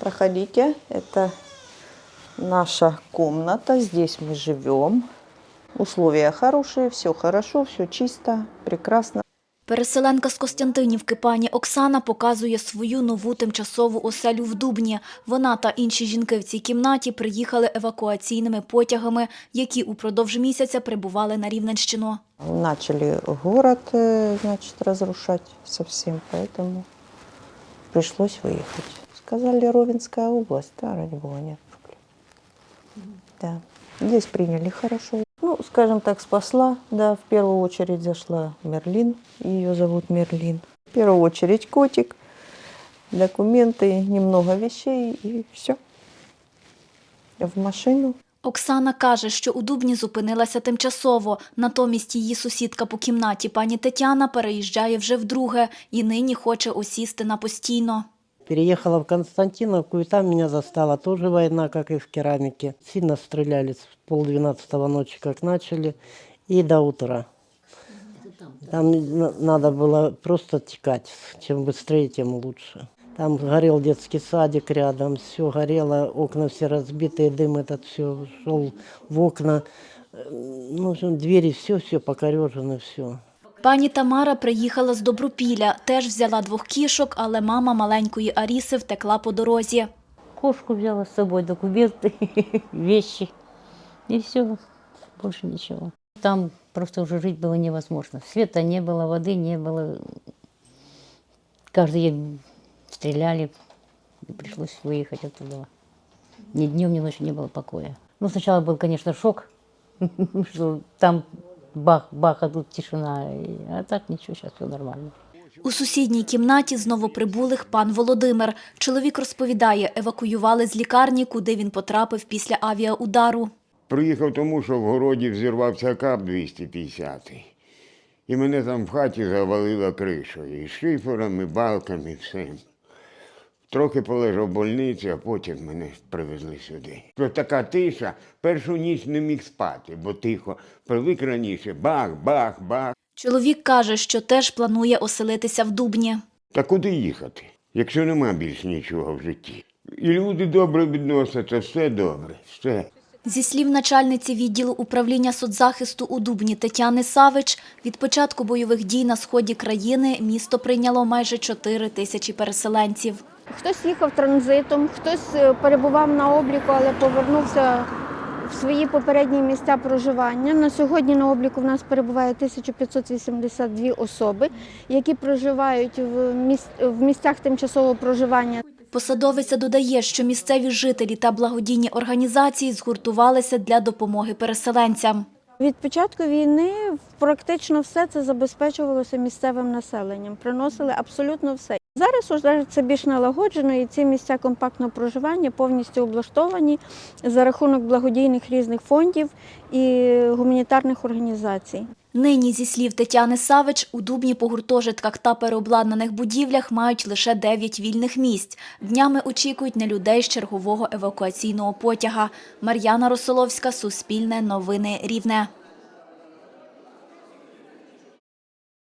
Проходите, это наша комната, здесь мы живем. Условия хорошие, все хорошо, все чисто, прекрасно. Переселенка з Костянтинівки пані Оксана показує свою нову тимчасову оселю в Дубні. Вона та інші жінки в цій кімнаті приїхали евакуаційними потягами, які упродовж місяця прибували на Рівненщину. Начали город, э, значит, разрушать совсем, поэтому пришлось выехать. Сказали, Ровенская область, да, ради бога, нет. Да, здесь приняли хорошо. Ну, скажем так, спасла, да, в первую очередь зашла Мерлин, ее зовут Мерлин. В первую очередь котик, документы, немного вещей и все. В машину. Оксана каже, що у Дубні зупинилася тимчасово. Натомість її сусідка по кімнаті пані Тетяна переїжджає вже вдруге і нині хоче осісти на постійно. Переехала в Константиновку, и там меня застала тоже война, как и в керамике. Сильно стреляли с полдвенадцатого ночи, как начали, и до утра. Там на- надо было просто текать. Чем быстрее, тем лучше. Там горел детский садик рядом, все горело, окна все разбитые, дым этот все шел в окна. Э, Ну, двери, все, все покорежено, все. Пані Тамара приїхала з Добропілля, теж взяла двох кішок, але мама маленької Аріси втекла по дорозі. Кошку взяла с собой, документы, вещи. И все, больше ничего. Там просто уже жить было невозможно. Света не было, воды не было. Каждый день стреляли. И пришлось выехать оттуда. Ни днем, ни ночью не было покоя. Ну, сначала был, конечно, шок, что там бах-бах, а тут тишина. А так ничего, сейчас все нормально. У сусідній кімнаті з новоприбулих пан Володимир. Чоловік розповідає, евакуювали з лікарні, куди він потрапив після авіаудару. Приїхав тому, що в городі взірвався кап 250 І мене там в хаті завалило кришою. І шифером, і балками, всім. Трохи полежав в больниці, а потім мене привезли сюди. То така тиша, першу ніч не міг спати, бо тихо. Привик раніше бах, бах, бах. Чоловік каже, що теж планує оселитися в Дубні. Та куди їхати, якщо нема більш нічого в житті? І люди добре відносяться, все добре, все. Зі слів начальниці відділу управління соцзахисту у Дубні Тетяни Савич, від початку бойових дій на сході країни місто прийняло майже 4 тисячі переселенців. Хтось їхав транзитом, хтось е, перебував на обліку, але повернувся в свої попередні місця проживання. На сьогодні на обліку в нас перебуває 1582 особи, які проживають в, міс... в місцях тимчасового проживання. Посадовиця додає, що місцеві жителі та благодійні організації згуртувалися для допомоги переселенцям. Від початку війни практично все це забезпечувалося місцевим населенням, приносили абсолютно все. Зараз уже це більш налагоджено, і ці місця компактного проживання повністю облаштовані за рахунок благодійних різних фондів і гуманітарних організацій. Нині, зі слів Тетяни Савич, у Дубні по гуртожитках та переобладнаних будівлях мають лише 9 вільних місць. Днями очікують на людей з чергового евакуаційного потяга. Мар'яна Росоловська, Суспільне, Новини Рівне.